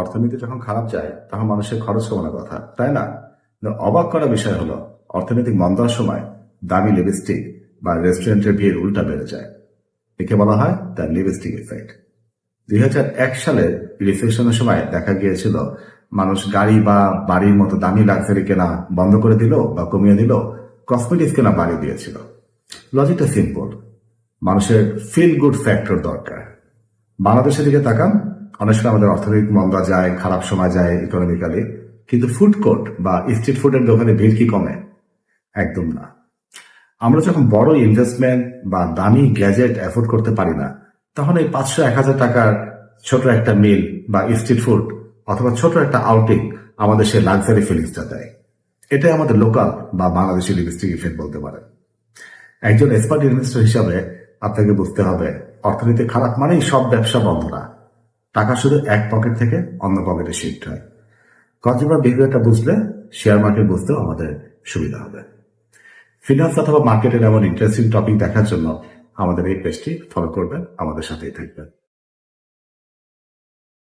অর্থনীতি যখন খারাপ যায়, তখন মানুষের খরচ কমানোর কথা। তাই না? অবাক করা বিষয় হলো, অর্থনৈতিক মন্দার সময় দামি লিপস্টিক বা রেস্টুরেন্টের ভিড় উল্টা বেড়ে যায়। একে বলা হয় দ্য লিপস্টিক এফেক্ট দুই সালের রিসেশনের সময় দেখা গিয়েছিল, মানুষ গাড়ি বা বাড়ির মতো দামি লাক্সারি কেনা বন্ধ করে দিল বা কমিয়ে দিল কসমেটিক্স কেনা বাড়িয়ে দিয়েছিল। লজিকটা সিম্পল মানুষের ফিল গুড ফ্যাক্টর দরকার। বাংলাদেশের দিকে তাকান অনেক সময় আমাদের অর্থনৈতিক মন্দা যায়, খারাপ সময় যায় ইকোনমিক্যালি কিন্তু ফুড কোর্ট বা স্ট্রিট ফুডের দোকানে ভিড় কি কমে? একদম না। আমরা যখন বড় ইনভেস্টমেন্ট বা দামি গ্যাজেট অ্যাফোর্ড করতে পারি না, তখন এই পাঁচশো এক হাজার টাকার ছোট একটা মিল বা স্ট্রিট ফুড অথবা ছোট একটা আউটিং আমাদের সেই লাক্সারি ফিলিংসটা দেয়। এটাই আমাদের লোকাল বা বাংলাদেশি লিপস্টিক ইফেক্ট বলতে পারে একজন এক্সপার্ট ইনভেস্টর হিসাবে আপনাকে বুঝতে হবে, অর্থনীতি খারাপ মানেই সব ব্যবসা বন্ধ না। টাকা শুধু এক পকেট থেকে অন্য পকেটে শিফট হয়। কনজিউমার বিহেভিয়ারটা বুঝলে শেয়ার মার্কেট বুঝতেও আমাদের সুবিধা হবে। ফিনান্স অথবা মার্কেটের এমন ইন্টারেস্টিং টপিক দেখার জন্য আমাদের এই পেজটি ফলো করবেন, আমাদের সাথেই থাকবেন।